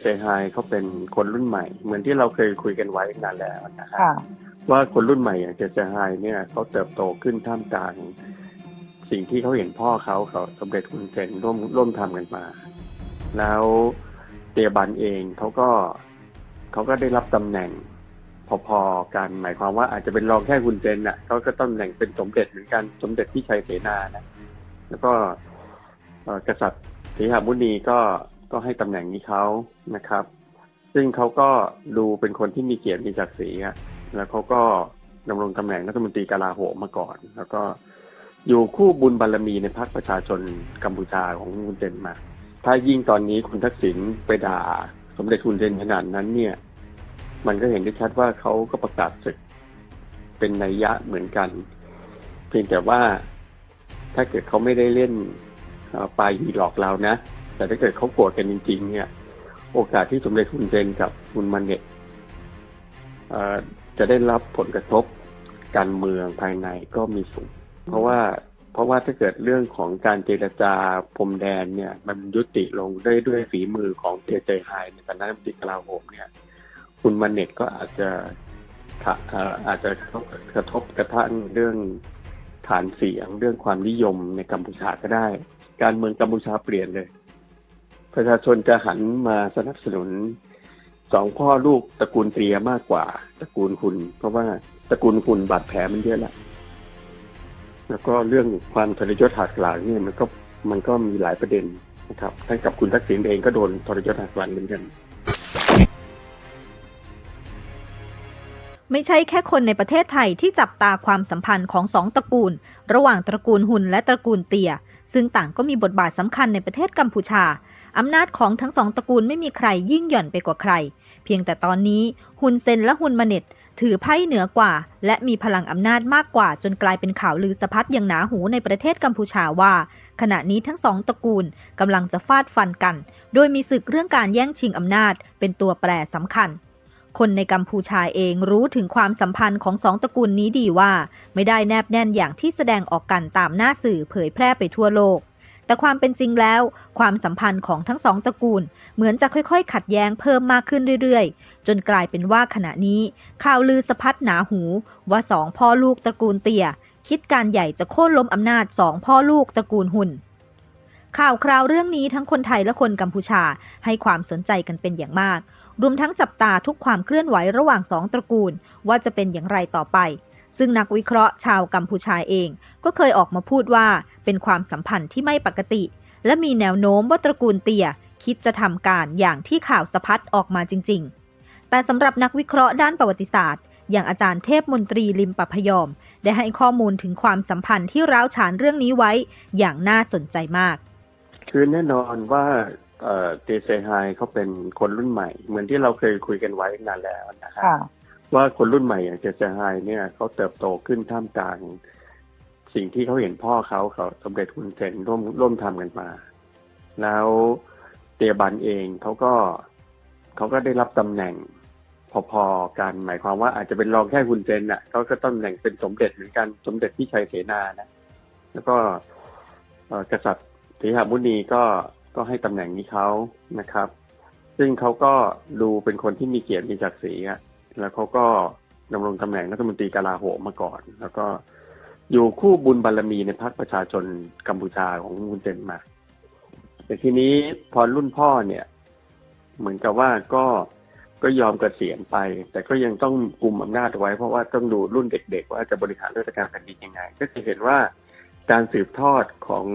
เซไฮเขาเป็นคนรุ่นใหม่ เหมือนที่เราเคยคุยกันไว้นานแล้วนะครับค่ะว่าคนรุ่นใหม่อย่างเจเซไฮเนี่ยเขาเติบโตขึ้นท่ามกลางสิ่งที่เขาเห็นพ่อเขาเขาสมเด็จคุณเซนร่วมร่วมทำกันมา แล้วเตียบันเองเขาก็เขาก็ได้รับตำแหน่งพอๆกันหมายความว่าอาจจะเป็นรองแค่คุณเซนน่ะเขาก็ตำแหน่งเป็นสมเด็จเหมือนกันสมเด็จที่ชัยเสนานะ แล้วก็เอ่อกษัตริย์ศรีหมุนีก็ ก็ให้ตำแหน่งนี้เขานะครับ ซึ่งเขาก็ดูเป็นคนที่มีเกียรติมีศักดิ์ศรีแล้วเขาก็ดำรงตำแหน่งรัฐมนตรีกลาโหมมาก่อน แล้วก็อยู่คู่บุญบารรมีในพรรคประชาชนกัมพูชาของคุณเซนมา ถ้ายิ่งตอนนี้คุณทักษิณไปด่า สมเด็จคุณเซนขนาดนั้นเนี่ย มันก็เห็นได้ชัดว่าเขาก็ประกาศศึกเป็นนัยยะเหมือนกัน เพียงแต่ว่าถ้าเกิดเขาไม่ได้เล่นปลายหีหลอกเรานะ แต่ถ้าเกิดเขาโกรธกันจริง ๆ เนี่ย โอกาสที่สมเด็จคุณเซนกับคุณมันเน็ตจะได้รับผลกระทบการเมืองภายในก็มีสูง เพราะว่าเพราะว่าถ้าเกิดเรื่องของการเจรจาพรมแดนเนี่ย มันยุติลงได้ด้วยฝีมือของเจเจไฮในฐานะมนตรีกลาโหมเนี่ย คุณมันเน็ตก็อาจจะอาจจะกระทบกระทั่งเรื่องฐานเสียงเรื่องความนิยมในกัมพูชาก็ได้ การเมืองกัมพูชาเปลี่ยนเลย ประชาชนจะหันมาสนับสนุนสองพ่อลูกตระกูลเตรียมากกว่าตระกูลคุณ เพราะว่าตระกูลคุณบาดแผลมันเยอะแล้วแล้วก็เรื่องความทรยศหักหลังเนี่ยมันก็มันก็มีหลายประเด็นนะครับทั้งกับคุณทักษิณเองก็โดนทรยศหักหลังเหมือนกัน ไม่ใช่แค่คนในประเทศไทยที่จับตาความสัมพันธ์ของสองตระกูล ระหว่างตระกูลหุนและตระกูลเตีย ซึ่งต่างก็มีบทบาทสำคัญในประเทศกัมพูชา อำนาจของทั้งสองตระกูลไม่มีใครยิ่งหย่อนไปกว่าใคร เพียงแต่ตอนนี้ฮุนเซนและฮุนมาเน็ตถือไพ่เหนือกว่า และมีพลังอำนาจมากกว่าจนกลายเป็นข่าวลือสะพัดอย่างหนาหูในประเทศกัมพูชาว่า ขณะนี้ทั้งสองตระกูลกำลังจะฟาดฟันกัน โดยมีศึกเรื่องการแย่งชิงอำนาจ เป็นตัวแปรสำคัญ คนในกัมพูชาเองรู้ถึงความสัมพันธ์ของสองตระกูลนี้ดีว่า ไม่ได้แนบแน่นอย่างที่แสดงออกกันตามหน้าสื่อเผยแพร่ไปทั่วโลก แต่ความเป็นจริงแล้ว ความสัมพันธ์ของทั้งสองตระกูล เหมือนจะค่อยๆ ขัดแย้งเพิ่มมากขึ้นเรื่อยๆ จนกลายเป็นว่าขณะนี้ ข่าวลือสะพัดหนาหู ว่าสองพ่อลูกตระกูลเตี่ย คิดการใหญ่จะโค่นล้มอำนาจสองพ่อลูกตระกูลหุ่นข่าวคราวเรื่องนี้ทั้งคนไทยและคนกัมพูชาให้ความสนใจกันเป็นอย่างมาก รวมทั้งจับตาทุกความเคลื่อนไหวระหว่างสองตระกูล ว่าจะเป็นอย่างไรต่อไป ซึ่งนักวิเคราะห์ชาวกัมพูชาเองก็เคยออกมาพูดว่าเป็นความสัมพันธ์ที่ไม่ปกติ และมีแนวโน้มว่าตระกูลเตี่ยคิดจะทำการอย่างที่ข่าวสะพัดออกมาจริง ๆ แต่สำหรับนักวิเคราะห์ด้านประวัติศาสตร์ อย่างอาจารย์เทพมนตรีลิมปพยอม ได้ให้ข้อมูลถึงความสัมพันธ์ที่ร้าวฉานเรื่องนี้ไว้อย่างน่าสนใจมาก คือแน่นอนว่าเอ่อเจเซไฮเขาเป็นคนรุ่นใหม่ เหมือนที่เราเคยคุยกันไว้นานแล้วนะครับค่ะ ว่าคนรุ่นใหม่อย่างเจเซไฮเนี่ยเขาเติบโตขึ้นท่ามกลางสิ่งที่เขาเห็นพ่อเขาเขาสมเด็จคุณเซนร่วมร่วมทำกันมา แล้วเตียบันเองเขาก็เขาก็ได้รับตำแหน่งพอๆกันหมายความว่าอาจจะเป็นรองแค่คุณเซนน่ะเขาก็ตำแหน่งเป็นสมเด็จเหมือนกันสมเด็จที่ชัยเสนานะแล้วก็กษัตริย์ศรีหมุนีก็ก็ให้ตำแหน่งนี้เขานะครับ ซึ่งเขาก็ดูเป็นคนที่มีเกียรติมีศักดิ์ศรีอะ แล้วเขาก็ดำรงตำแหน่งรัฐมนตรีกลาโหมมาก่อน แล้วก็อยู่คู่บุญบารรมีในพรรคประชาชนกัมพูชาของคุณเซนมา แต่ทีนี้พอรุ่นพ่อเนี่ย เหมือนกับว่าก็ก็ยอมเกษียณไป แต่ก็ยังต้องกุมอำนาจเอาไว้ เพราะว่าต้องดูรุ่นเด็กๆ ว่าจะบริหารราชการแผ่นดินยังไง ก็จะเห็นว่าการสืบทอดของ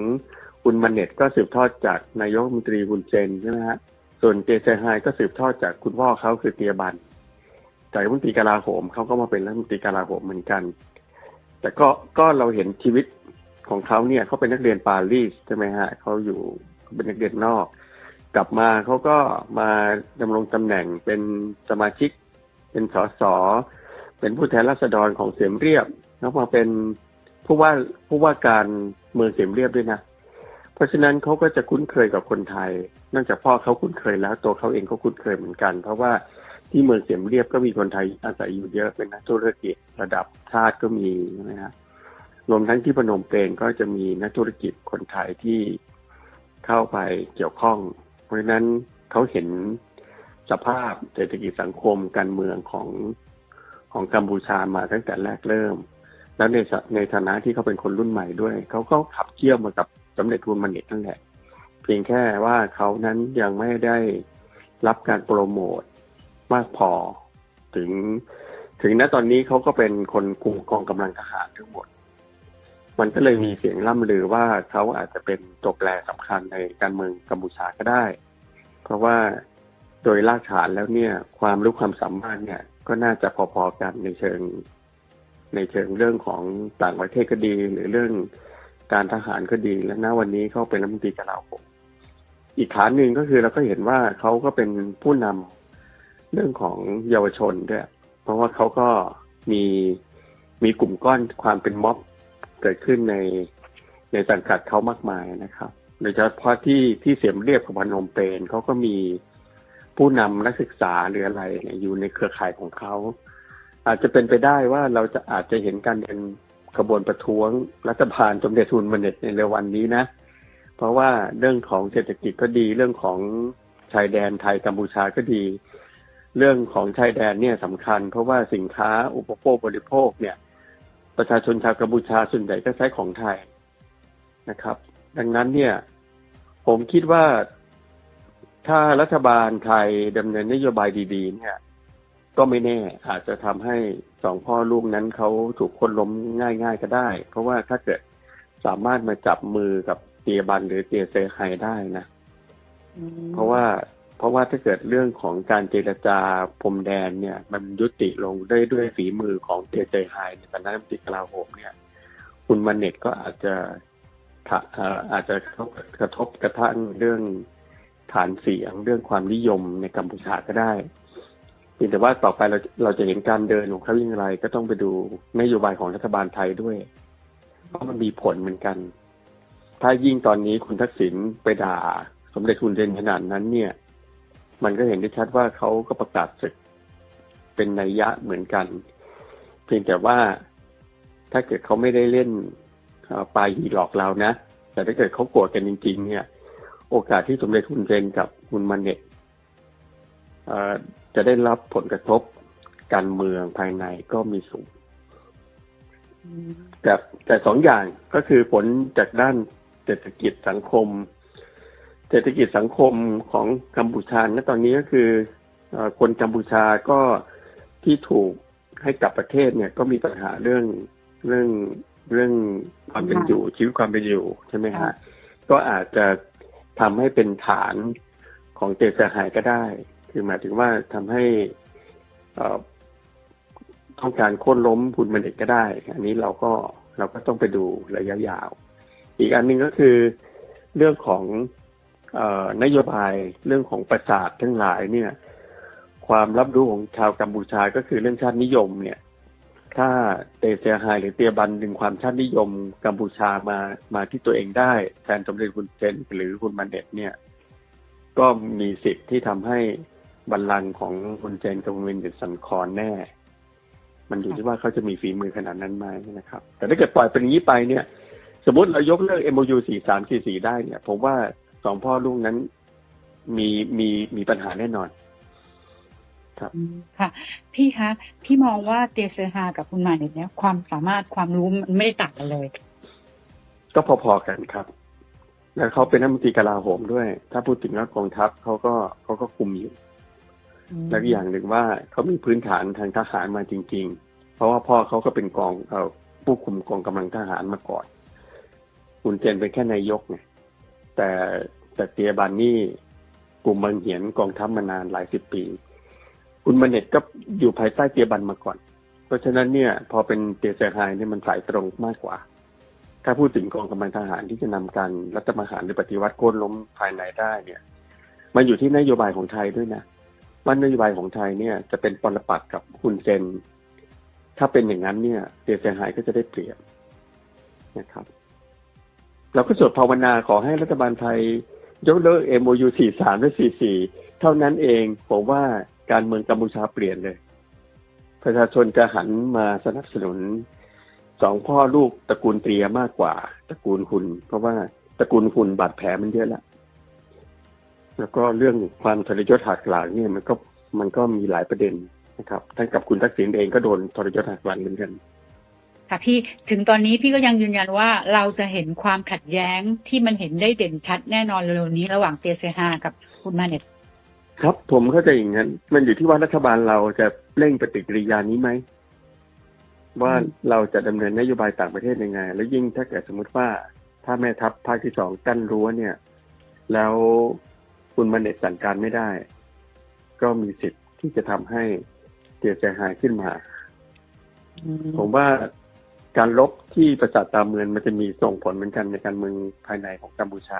คุณมันเน็ตก็สืบทอดจากนายกมนตรีคุณเซนใช่ไหมฮะส่วนเจเซไฮก็สืบทอดจากคุณพ่อเขาคือเตียบัน จากรัฐมนตรีกลาโหมเขาก็มาเป็นรัฐมนตรีกลาโหมเหมือนกัน แต่ก็ก็เราเห็นชีวิตของเขาเนี่ยเขาเป็นนักเรียนปารีสใช่ไหมฮะเขาอยู่เขาเป็นนักเรียนนอก กลับมาเขาก็มาดำรงตำแหน่งเป็นสมาชิก เป็นสสเป็นผู้แทนราษฎรของเสียมเรียบแล้วมาเป็นผู้ว่าผู้ว่าการเมืองเสียมเรียบด้วยนะเพราะฉะนั้นเขาก็จะคุ้นเคยกับคนไทยนองจากพ่อเขาคุ้นเคยแล้วตัวเขาเองก็คุ้นเคยเหมือนกัน เพราะว่า ที่เมืองเสียมเรียบก็มีคนไทยอาศัยอยู่เยอะเป็นนักธุรกิจระดับชาติก็มีใช่ไหมฮะรวมทั้งที่พนมเปญก็จะมีนักธุรกิจคนไทยที่เข้าไปเกี่ยวข้อง เพราะฉะนั้นเขาเห็นสภาพเศรษฐกิจสังคมการเมืองของของกัมพูชามาตั้งแต่แรกเริ่ม แล้วในในฐานะที่เขาเป็นคนรุ่นใหม่ด้วย เขาก็ขับเคี่ยวมากับสมเด็จทุนมันเน็ตนั่นแหละ เพียงแค่ว่าเขานั้นยังไม่ได้รับการโปรโมท มากพอ ถึง ถึงณตอนนี้เขาก็เป็นคนคุมกองกำลังทหารทั้งหมด มันก็เลยมีเสียงล่ำลือว่าเขาอาจจะเป็นตัวแปรสำคัญในการเมืองกัมพูชาก็ได้ เพราะว่าโดยรากฐานแล้วเนี่ย ความรู้ความสามารถเนี่ย ก็น่าจะพอๆกันในเชิง ในเชิงเรื่องของต่างประเทศก็ดี หรือเรื่องการทหารก็ดี และณวันนี้เขาเป็นรัฐมนตรีกลาโหมอีกฐานหนึ่งก็คือเราก็เห็นว่าเขาก็เป็นผู้นำ เรื่องของเยาวชนด้วยเพราะว่าเขาก็มีมีกลุ่มก้อนความเป็นม็อบเกิดขึ้นในในสังกัดเขามากมายนะครับโดยเฉพาะที่ที่เสียมเรียบของพนมเปญเขาก็มีผู้นำนักศึกษาหรืออะไรเนี่ยอยู่ในเครือข่ายของเขา อาจจะเป็นไปได้ว่าเราจะอาจจะเห็นการเป็นขบวนประท้วงรัฐบาลสมเด็จทุนมันเน็ตในเร็ววันนี้นะ เพราะว่าเรื่องของเศรษฐกิจก็ดีเรื่องของชายแดนไทยกัมพูชาก็ดี เรื่องของชายแดนเนี่ยสำคัญ เพราะว่าสินค้าอุปโภคบริโภคเนี่ย ประชาชนชาวกัมพูชาส่วนใหญ่ก็ใช้ของไทยนะครับ ดังนั้นเนี่ย ผมคิดว่าถ้ารัฐบาลไทยดำเนินนโยบายดีๆ เนี่ย ก็ไม่แน่อาจจะทำให้สองพ่อลูกนั้นเขาถูกคนล้มง่าย ๆ ก็ได้ เพราะว่าถ้าเกิดสามารถมาจับมือกับเตียบันหรือเตียเซไฮได้นะ เพราะว่า เพราะว่าถ้าเกิดเรื่องของการเจรจาพรมแดนเนี่ย มันยุติลงได้ด้วยฝีมือของเตียเซไฮในฐานะรัฐมนตรีกลาโหมเนี่ย คุณมันเน็ตก็อาจจะถะเอ่ออาจจะกระทบกระทั่งเรื่องฐานเสียงเรื่องความนิยมในกัมพูชาก็ได้เพียงแต่ว่าต่อไปเราเราจะเห็นการเดินของเขาอย่างไร ก็ต้องไปดูนโยบายของรัฐบาลไทยด้วย เพราะมันมีผลเหมือนกัน ถ้ายิ่งตอนนี้คุณทักษิณไปด่า สมเด็จทุนเจนขนาดนั้นเนี่ย มันก็เห็นได้ชัดว่าเขาก็ประกาศศึกเป็นนัยยะเหมือนกัน เพียงแต่ว่าถ้าเกิดเขาไม่ได้เล่นปลายหีหลอกเรานะ แต่ถ้าเกิดเขาโกรธกันจริง ๆ เนี่ย โอกาสที่สมเด็จทุนเจนกับคุณมันเน็ตจะได้รับผลกระทบการเมืองภายในก็มีสูงแต่แต่สองอย่างก็คือผลจากด้านเศรษฐกิจสังคม เศรษฐกิจสังคมของกัมพูชาณตอนนี้ก็คือเอ่อคนกัมพูชาก็ที่ถูกให้กลับประเทศเนี่ยก็มีปัญหาเรื่องเรื่องเรื่องความเป็นอยู่ชีวิตความเป็นอยู่ใช่ไหมฮะก็อาจจะทำให้เป็นฐานของเตเสหายก็ได้ คือหมายถึงว่าทำให้เอ่อต้องการโค่นล้มคุณมันเด็กก็ได้ อันนี้เราก็เราก็ต้องไปดูระยะยาว อีกอันหนึ่งก็คือเรื่องของเออ นโยบายเรื่องของประสาททั้งหลายเนี่ย ความรับรู้ของชาวกัมพูชาก็คือเรื่องชาตินิยมเนี่ย ถ้าเตเซียไฮหรือเตียบันดึงความชาตินิยมกัมพูชามามาที่ตัวเองได้แทนสมเด็จคุณเซนหรือคุณมันเด็ดเนี่ย ก็มีสิทธิ์ที่ทำให้บัลลังก์ของคุณเจนกับคุณวินเดสันคอนแน่ มันอยู่ที่ว่าเขาจะมีฝีมือขนาดนั้นไหมนะครับ แต่ถ้าเกิดปล่อยเป็นอย่างนี้ไปเนี่ย สมมติเรายกเลิก MOU 4344 ได้เนี่ย ผมว่า สองพ่อลูกนั้นมีมีมีปัญหาแน่นอนอืมค่ะ พี่คะพี่มองว่าเตเซฮากับคุณหมายเนี่ย ความสามารถความรู้มันไม่ได้ต่างกันเลย ก็พอๆกันครับ แล้วเขาเป็นรัฐมนตรีกลาโหมด้วย ถ้าพูดถึงว่ากองทัพเขาก็เขาก็คุมอยู่ แล้วอีกอย่างหนึ่งว่าเขามีพื้นฐานทางทหารมาจริง ๆ เพราะว่าพ่อเขาก็เป็นกองเอ่อผู้คุมกองกำลังทหารมาก่อนคุณเจนเป็นแค่นายกไง แต่แต่เตียบันนี่กลุ่มเมืองเหียนกองทัพมานานหลายสิบปี คุณมาเน็ตก็อยู่ภายใต้เตียบันมาก่อน เพราะฉะนั้นเนี่ย พอเป็นเตียเซไฮเนี่ยมันสายตรงมากกว่า ถ้าพูดถึงกองกำลังทหารที่จะนำการรัฐประหารหรือปฏิวัติโค่นล้มภายในได้เนี่ย มันอยู่ที่นโยบายของไทยด้วยนะว่านโยบายของไทยเนี่ยจะเป็นปรปักษ์กับคุณเซน ถ้าเป็นอย่างนั้นเนี่ยเสียเสียหายก็จะได้เปรียบนะครับ เราก็สวดภาวนาขอให้รัฐบาลไทย ยกเลิก MOU 43 และ 44 เท่านั้นเองผมว่าการเมืองกัมพูชาเปลี่ยนเลย ประชาชนจะหันมาสนับสนุนสองพ่อลูกตระกูลเตรียมากกว่าตระกูลคุณเพราะว่าตระกูลคุณบาดแผลมันเยอะแล้วแล้วก็เรื่องความทรยศหักหลังเนี่ยมันก็มันก็มีหลายประเด็นนะครับท่านกับคุณทักษิณเองก็โดนทรยศหักหลังเหมือนกัน ค่ะพี่ถึงตอนนี้พี่ก็ยังยืนยันว่าเราจะเห็นความขัดแย้งที่มันเห็นได้เด่นชัดแน่นอนเร็วๆนี้ระหว่างเตเซฮากับคุณมาเน็ตครับผมเข้าใจอย่างนั้น มันอยู่ที่ว่ารัฐบาลเราจะเร่งปฏิกิริยานี้ไหม ว่าอืมเราจะดำเนินนโยบายต่างประเทศยังไง แล้วยิ่งถ้าเกิดสมมติว่าถ้าแม่ทัพภาคที่สองกั้นรั้วเนี่ย แล้วคุณมาเน็ตสั่งการไม่ได้ ก็มีสิทธิ์ที่จะทำให้เสียหายขึ้นมา ผมว่า การลบที่ประสาทตามเมืองมันจะมีส่งผลเหมือนกันในการเมืองภายในของกัมพูชา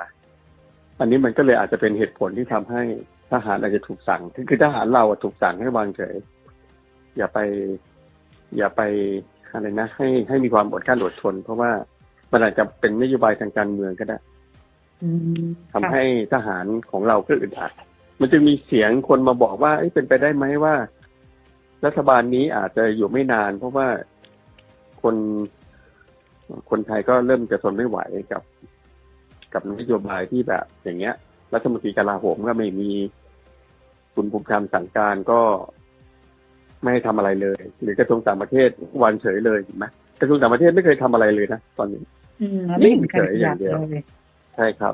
อันนี้มันก็เลยอาจจะเป็นเหตุผลที่ทำให้ทหารอาจจะถูกสั่ง คือทหารเราอะถูกสั่งให้วางเฉย อย่าไป อย่าไปอะไรนะ ให้ให้มีความอดกลั้นอดทน เพราะว่ามันอาจจะเป็นนโยบายทางการเมืองก็ได้อืมทำให้ทหารของเราก็อึดอัด มันจะมีเสียงคนมาบอกว่าเอ้ยเป็นไปได้ไหมว่า รัฐบาลนี้อาจจะอยู่ไม่นาน เพราะว่า คนคนไทยก็เริ่มจะทนไม่ไหวกับ กับนโยบายที่แบบ อย่างเงี้ยรัฐมนตรีกลาโหมก็ไม่มีคุณภูมิธรรมสั่งการก็ไม่ให้ทำอะไรเลย หรือกระทรวงต่างประเทศวันเฉยเลยเห็นไหมกระทรวงต่างประเทศไม่เคยทำอะไรเลยนะตอนนี้อืมเราไม่เห็นใครขยับเฉยๆอย่างเดียวเลยใช่ครับ